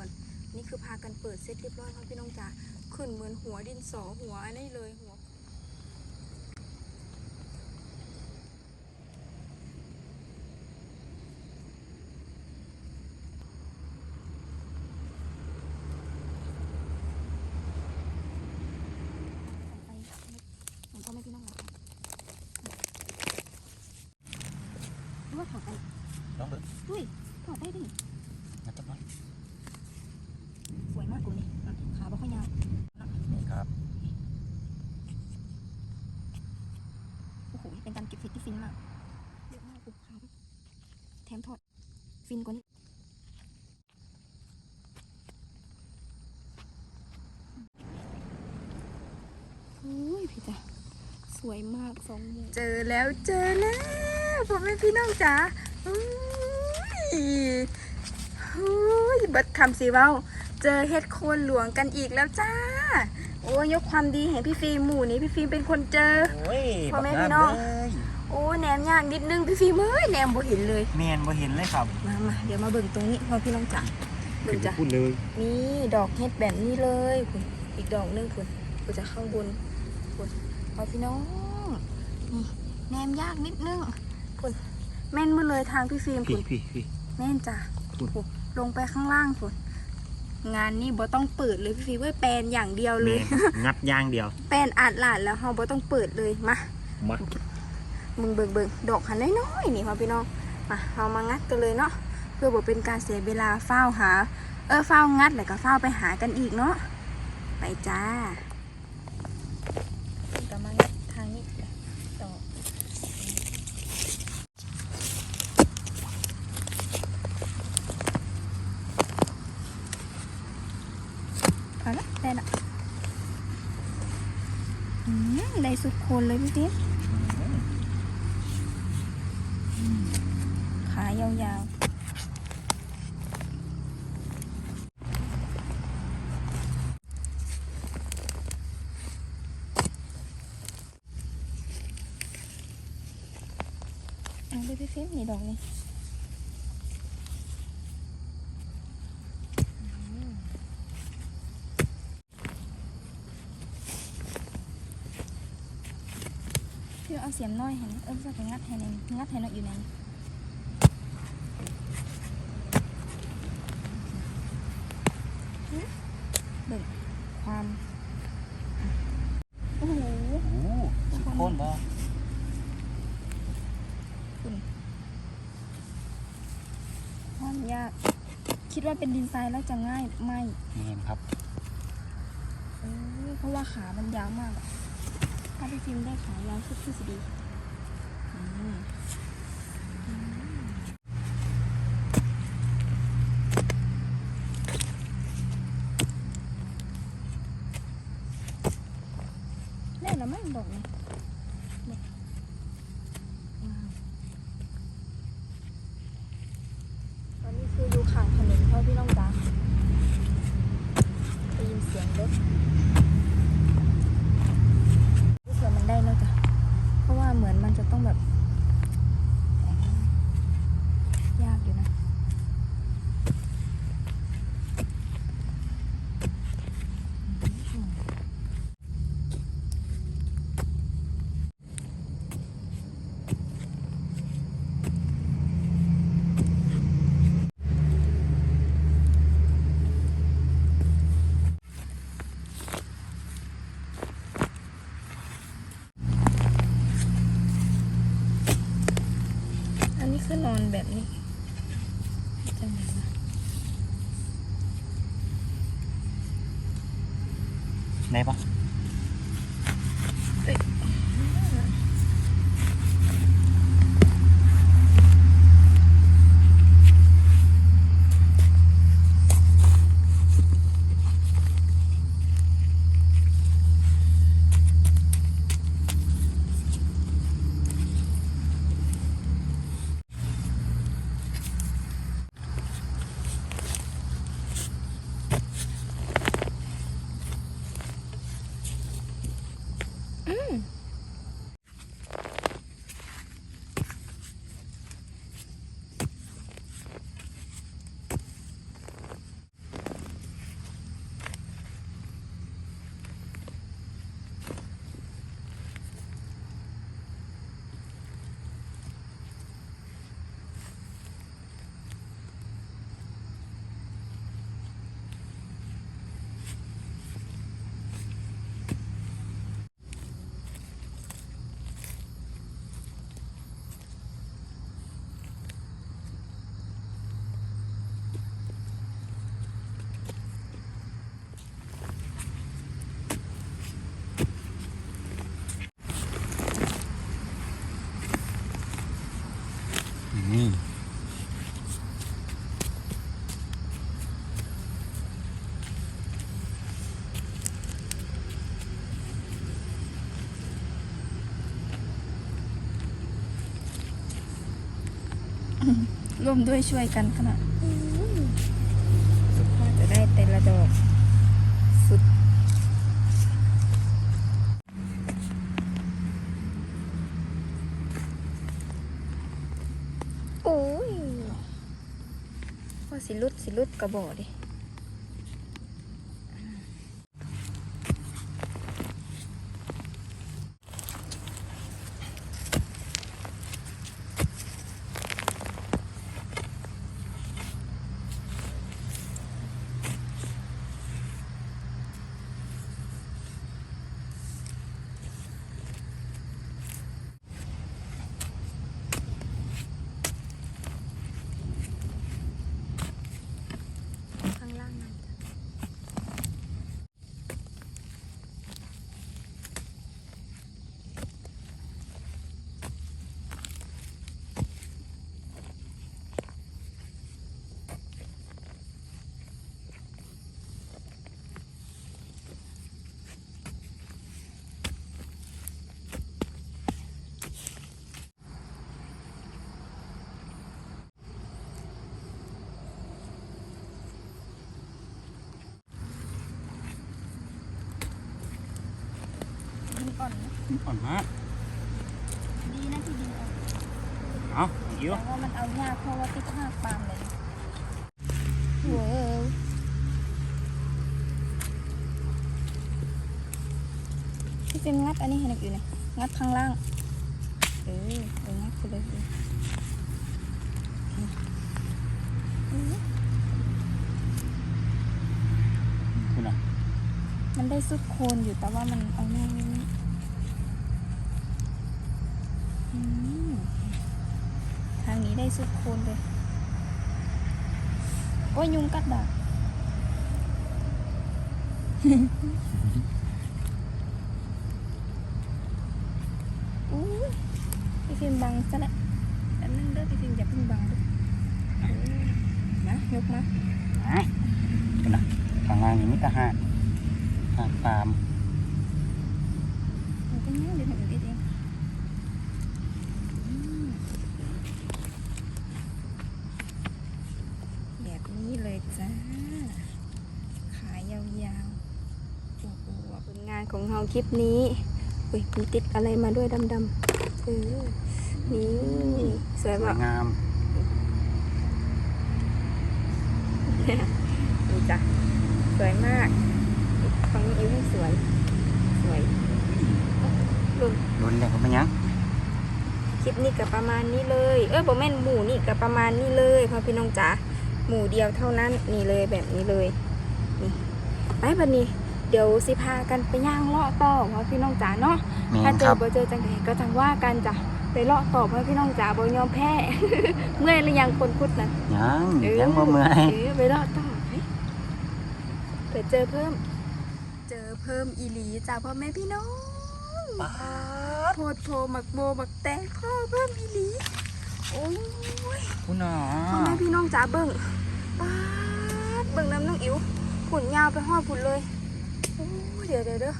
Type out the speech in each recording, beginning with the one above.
ก่อน นี่คือพากันเปิดเสร็จเรียบร้อยครับพี่น้องจ๋าขึ้นเหมือนหัวดินสอหัวอันนี้เลยหัว ไปมันก็ไม่พี่น้องหรอกดูว่าถอดไป ลองดู อุ้ยถอดได้ดิ งัดต้นไม้ สวยมากกูนี่ขาบ่ค่อยยาว นี่ครับ โอ้ โหเป็นการเก็บเห็ดที่ฟินมากเยอะมากกูขาด้วยแถมถอดฟินกว่านี้อุ้ยพี่จ๋าสวยมากสองมุมเจอแล้วเจอแล้วพ่อแม่พี่น้องจ๋าอุ้ยอุ้ยเบัดคำสีเว้า เจอเห็ดโคนหลวงกันอีกแล้วจ้า โอ้ยยกความดีให้พี่ฟิล์มหมู่นี้พี่ฟิล์มเป็นคนเจอโอ้ยพ่อแม่บักพี่น้องเลย โอ้แหนมยากนิดนึงพี่ฟิล์มเอ้ยแหนมบ่เห็นเลย แมนบ่เห็นเลยครับ มามาเดี๋ยวมาเบิ่งตรงนี้พอพี่น้องจ๋าเบิ่งจ้ะพูดเลยนี่ดอกเห็ดแบบนี้เลยคุณอีกดอกหนึงคุณคุณจะข้างบนคุณพอพี่น้องนี่แหนมยากนิดนึงคุณแม่นมือเลยทางพี่ฟิล์มพี่คุณพี่พี่แม่นจ้ะคุณคุณลงไปข้างล่างคุณงานนี้บ่ต้องเปิดเลยพี่ฟิล์มเว้ยแปลนอย่างเดียวเลแมยนงัดอย่างเดียว แป้นอาดหลาดแล้วเฮาบ่ต้องเปิดเลยมามา มึงเบิ่งเบิงดอกหันน้อยๆนี่พ่อพี่น้องมาเรามางัดกันเลยเนาะเพื่อบ่เป็นการเสียเวลาเฝ้าหา เออเฝ้างัดแล้วก็เฝ้าไปหากันอีกเนาะไปจ้าก็มางัดทางนี้ต่อเอาละได้ละได้สุดคนเลยพี่ติ๊บ ขายาว ๆเอาไปพี่ฟิล์มนี่ดอกนี่อืมพี่เอาเสียมน้อยเห็นเออจะไปงัดให้หนอยงัดให้หน่อยอยู่ไหน เบิ่งความโอ้โห โอ้สุดโคนบ่ ความ ยาก คิดว่าเป็นดินทรายแล้วจะง่ายไม่แมนครับเออเพราะว่าขามันยาวมากอะถ้าพี่ฟิล์มได้ขายาวขึ้นที่สุดดีอืมอืมแน่ละมั้งดอกนี้เนี่ยว้าวตอนนี้คืออยู่ข้างถนนเพราะพี่น้องจ๋าได้ยินเสียงรถ เผื่อมันได้แล้วจ้ะ เพราะว่าเหมือนมันจะต้องแบบ ยากอยู่นะ อันนี้ คือนอนแบบนี้จังไงวะได้ปะ ร่วมด้วยช่วยกันขนาดสุดยอดจะได้แต่ละดอก สุด โอ้ยว่าสิลุดสิลุดกระบอกดิ อนนะอ่อนมากดีนะที่ดินอ่อนเอาอิ๋วแต่ว่ามันเอายากเพราะว่าติดหากปาล์มเลยเว้ยพี่เป็นงัดอันนี้เห็นอยู่เนี่ยงัดข้างล่าง เออเอองัดไปเลยสิอืมคุณอะมันได้สุดโคนอยู่แต่ว่ามันเอาแน่นิดนึงอืมทางนี้ได้ สุดโคนเลยโอ้ยยุงกัดดาบอุ้ยพี่ฟิล์มบังซะและอันนั้นเด้อพี่ฟิล์มอย่าเพิ่งบังเด้อเออนะยกมาอะคุณอะข้างล่างนี่มิตรหาดหาดปาล์มมันก็ง่ายเดี๋ยวหนูเด็ดเองอืมแบบนี้เลยจ้า ขายาวๆโอ้โหผลงานของเรา คลิปนี้อุ้ยมีติดอะไรมาด้วยดำๆเออนี่สวยสวมายกงาม นี่จ้ะสวยมากฟังอิ้วให้สวย สวยรุ่นล้นเลยเขาเป็นยังคลิปนี้ก็ประมาณนี้เลย เออผมแม่นหมูนี่ก็ประมาณนี้เลยพ่อพี่น้องจ๋าหมูเดียวเท่านั้นนี่เลยแบบนี้เลย นี่ไปบันนี้ เดี๋ยวสิพากันไปย่างเลาะต่อพ่อพี่น้องจ๋าเนาะแมถ้านเจคอรับบ่เจอจังไดก็จังว่ากันจ้ะไปเลาะต่อพ่อพี่น้องจ๋าบ่ยอมแพ้ เมื่อยหรือยังคนพุทธนะ ยังเออ ยังบ่เมื่อยเออไปเลาะต่อเฮ้ยเผื่อเจอเพิ่ม เจอเพิ่มอีหลีจ้าพ่อแม่พี่น้องป๊าดโพดโพหมักโบหมักแตงพ่อเพิ่มอีหลี โอ้ยคุณอะพ่อแม่พี่น้องจ๋าเบิ่งป๊าดเบิ่งน้ำน้องอิ๋วผุนยาวไปห่อดผุนเลยโอ้ย เดี๋ยวเดี๋ยวเดี๋ยว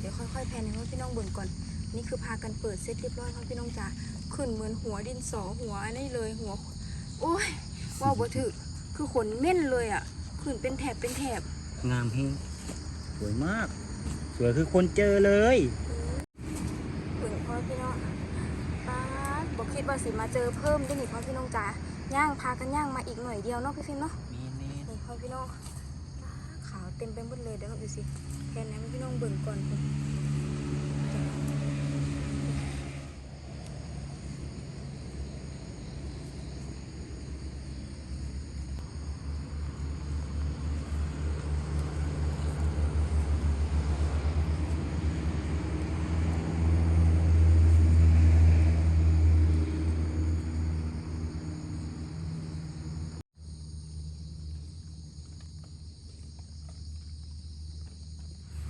เดี๋ยวค่อยๆแพนให้พ่อพี่น้องเบิ่งก่อน นี่คือพากันเปิดเซตเรียบร้อยพ่อพี่น้องจ๋าขึ้นเหมือนหัวดินสอหัวอันนี้เลยหัว โอ้ยว่าวบ่ถือคือขนเม่นเลยอะ ขึ้นเป็นแถบเป็นแถบงามเฮงสวยมาก สวยคือคนเจอเลยถึงพ่อพี่น้องป้าดบอกคิดว่าสิมาเจอเพิ่มได้หนิพ่อพี่น้องจ๋าย่างพากันย่างมาอีกหน่อยเดียวเนาะพี่ฟิล์มเนาะมีนี่นี่พ่อพี่น้องป๊าดขาวเต็มไปหมดเลยเดี๋ยวเราดูสิแค่นั้นพี่น้องเบิ่งก่อนพุ่น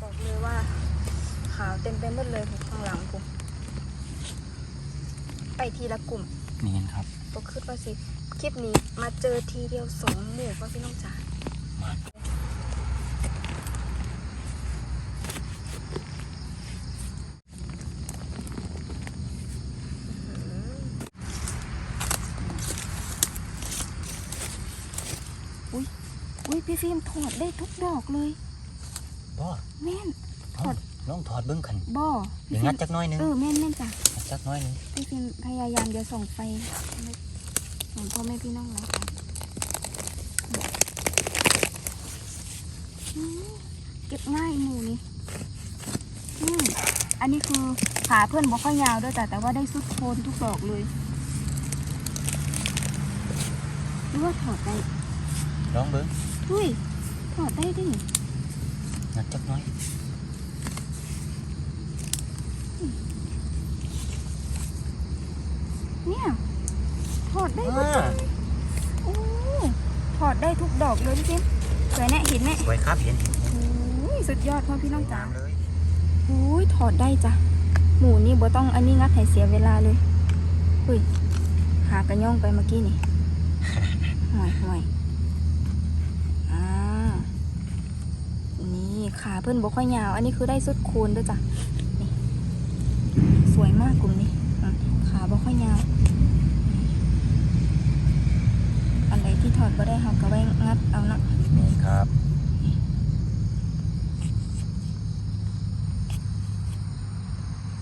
บอกเลยว่า ขาวเต็มไปหมดเลยพุ่นข้างหลังผมไปทีละกลุ่มเนียนครับตกขึ้นมาสิคลิปนี้มาเจอทีเดียวสองหมู่พ่อพี่น้องจ๋ามาอุ้ยพี่ฟิล์มถอดได้ทุกดอกเลยบ่แม่น ถอดลองถอดเบิ้งขันบ่เดี๋ยวงัดจักหน้อยหนึงเออแม่นแม่นจ้ะงัดจักหน้อยหนึงพี่ฟิล์มพยายามจะส่องไฟเหมือนพ่อแม่พี่น้องเราค่ะอืมเก็บง่ายหมูนี่อืมอันนี้คือขาเพื่อนบอกค่อยยาวด้วยจ้ะแต่ว่าได้สุดโคนทุกดอกเลยหรือว่าถอดได้ลองเบิ้งอุ้ยถอดได้ดิงัดจักหน้อย เนี่ยถอดได้หมดอ่าโอ้ถอดได้ทุกดอกเลยพี่ฟิล์มสวยแน่เห็นไหมสวยครับเห็นเห็นอุ้ยสุดยอดพ่อพี่น้องจ๋างามเลยอุ้ยถอดได้จ้ะหมูนี่บ่ต้องอันนี้งัดให้เสียเวลาเลยอุ้ยหากระย่องไปเมื่อกี้นี่ห่วยห่วยอ่านี่ขาเพิ่นบ่ค่อยยาว อันนี้คือได้สุดโคนด้วยจ้ะนี่สวยมากกลุ่มนี้อืมขาบ่ค่อยยาว อันไหน ที่ถอดบ่ได้เฮาก็ไว้งัดเอาเนาะนี่ครับ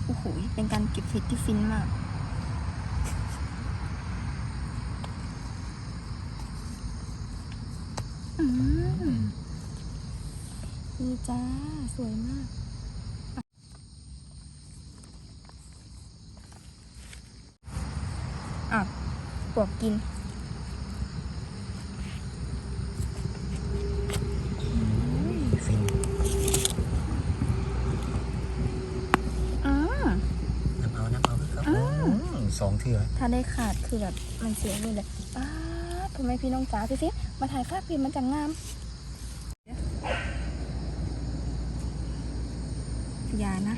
โอ้โหเป็นการเก็บเห็ดที่ฟินมากอืมนี่จ้า สวยมากอะปวกกิน ฟิน อ่า น้ำเอาน้ำเอาครับ อ่า อืมสองเถ้าได้ขาดคือแบบมันเสียเลยป้าทำไมพี่น้องจ๋าพี่สิมาถ่ายภาพพิมพ์มันจังงามอย่านะ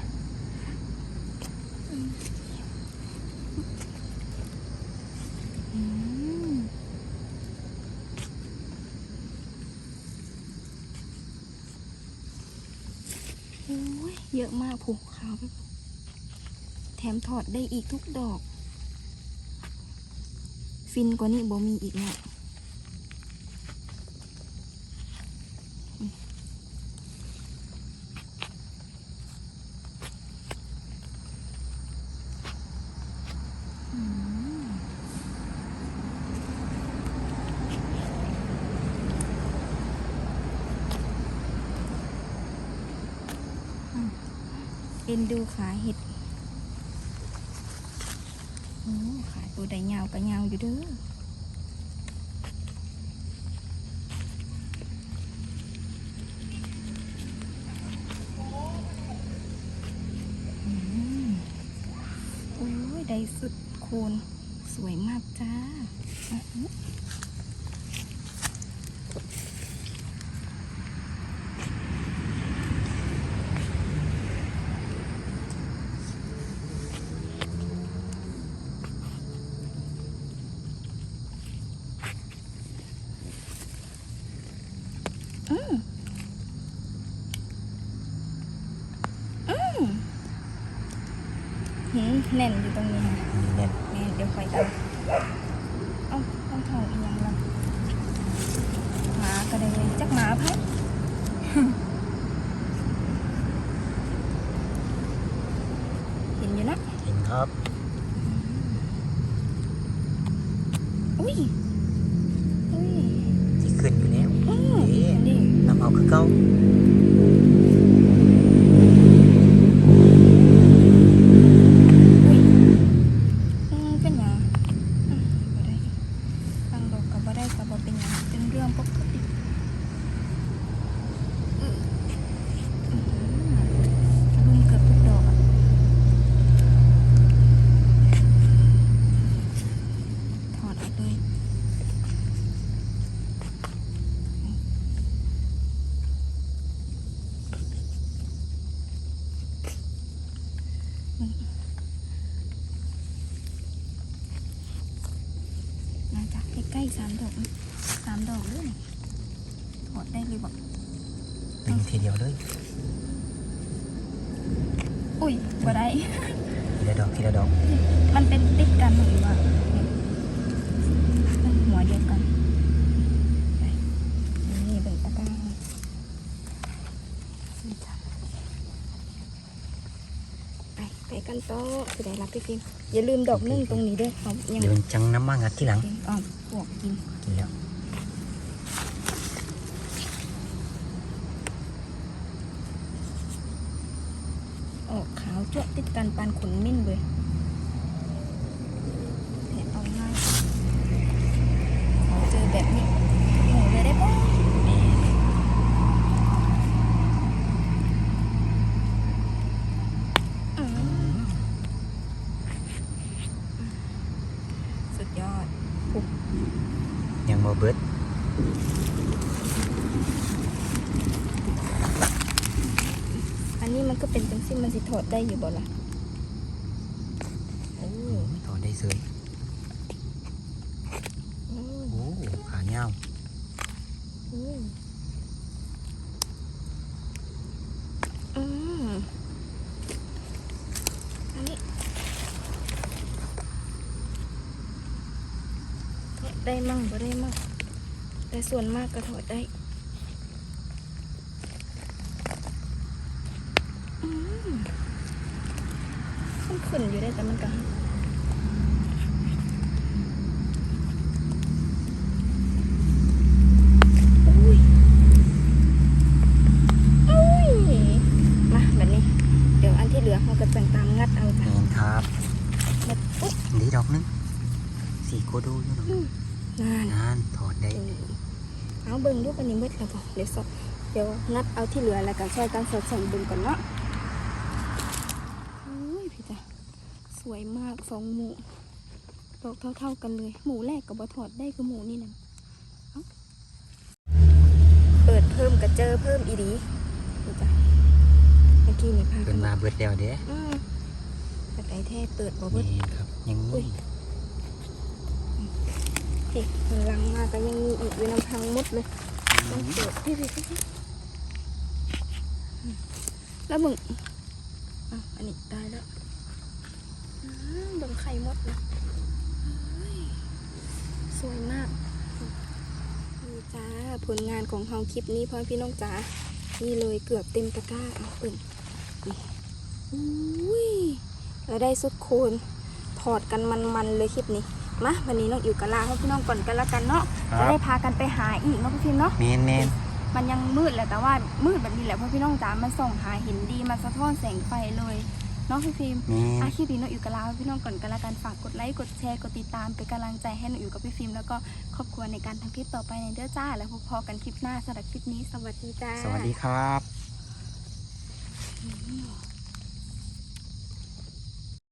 อืมอืมโอ้ยเยอะมากผูกขาวไปแถมถอดได้อีกทุกดอก ฟินกว่านี้บ่มีอีกแล้วเอ็นดูขาเห็ดโอ้ขา ตัวใดยาวก็ยาวอยู่เด้ออืมโอ้ย ได้สุดคูณสวยมากจ้าอะอื้ออืมอืมหืม แน่นอยู่ตรงนี้ค่ะนี่แน่นแม่เดี๋ยวคอยกันเอ้าต้องถอดอีกอย่างละหมาก็ได้เลยจักหมาพัดเห็นอยู่นะเห็นครับ อุ้ยอุ้ยที่ขึ้นอยู่แล้วอืมเอ๊ะนี่น้ำเอาคือเก่า อุ้ยอืมเป็นหยังอืมบ่ได้ฟังดอกกับบ่ได้กับบ่เป็นหยังเป็นเรื่องปกติอืมอืมรุมเกือบทุกดอกอะถอดออกเลย มาจ้ะใกล้ๆ สามดอกนะสามดอกเลยนี่ถอดได้เลยบอกดึงทีเดียวเลย อุ้ยบ่ได้ทีละดอกทีละดอก มันเป็นติดกันหรือว่ามันหัวเดียวกันไปนี่เบิ่งตะกร้านี่จ้ะไปไปกัน ต่อสิได้รับพี่ฟิล์มอย่าลืมดอกนึ่งตรงนี้ด้วยเขายังเดี๋ยวจังน้ำมางัดที่หลังกินอ้อมพวกกินกินแล้วออกขาวจ้วะติดกันปานขนมิ้นเลยเนี่ยเอาง่ายขอเจอแบบนี้หมูเลยได้ปะอืมสุดยอด ยังโมเบิด อันนี้มันก็เป็นจังซี่มันสิถอดได้อยู่บ่ล่ะโอ้ต่อได้เสยโอ้โอ้ขาเงาวโอ้อืมอันนี้ถอดได้มั่งบ่ได้มั่ง แต่ส่วนมากก็ถอดได้อืมมันขึ้นอยู่ได้แต่มันก็อุ้ยอุ้ยมาแบบนี้เดี๋ยวอันที่เหลือเราก็แต่งตามงัดเอาจ้ะเมนครับแบบอุ๊ยนี่ดอกนึงสีโกโดอยู่เนาะนานนาน ถอดได้ เอาเบิ่งดูกันนี้มืดแล้วบ่เดี๋ยวสดเดี๋ยวงัดเอาที่เหลือแล้วก็ช่วยกันสดส่งเบิ่งก่อนเนาะอุ้ยพี่จ้ะสวยมากสองหมูดอกเท่าๆกันเลย หมูแรกกับบ่ถอดได้คือหมูนี่นะเอ้าเปิดเพิ่มกับเจอเพิ่มอีดีพี่จ้ะเมื่อกี้นี่พาเกินมาเบิดแล้วเด้อืมแต่ไก่แท้เปิดบ่เมเบิดนครับยังอุ้มี ยพี่มันลังมาก็ยังมีอีกอยู่น้ำพังมดเลยต้องเปิดพี่พี่พี่แล้วมึงอันนี้ได้แล้วอืมเบังไข่มดเลยสวยมากนี่จ้าผลงานของเฮาคลิปนี้พ่อพี่น้องจ๋านี่เลยเกือบเต็มตะกร้าเอาเปิดนี่อุ้ยเราได้สุดโคนถอดกันมันๆเลยคลิปนี้ มาวันนี้น้องอิ๋วกะลาให้พี่น้องก่อนกันแล้วกันเนาะคจะรับได้พากันไปหาอีกเนาะพี่พิมพ์เนาะ เมนเมนมันยังมืดแหละแต่ว่ามืดแบบนี้แหละเพราะพี่น้องจ๋ามันส่องหาเห็นดีมันสะท้อนแสงไฟเลยเนาะพี่พิมพ์ เมนอาคลิปนี้น้องอยู่กับลาให้พี่น้องก่อนกันละกันฝากกดไลค์กดแชร์กดติดตามเป็นกำลังใจให้น้องอยู่กับพี่ฟิล์มแล้วก็ครอบครัวในการทำคลิปต่อไปในเด้อจ้า แล้วพบพอกันคลิปหน้าสำหรับคลิปนี้สวัสดีจ้า สวัสดีครับ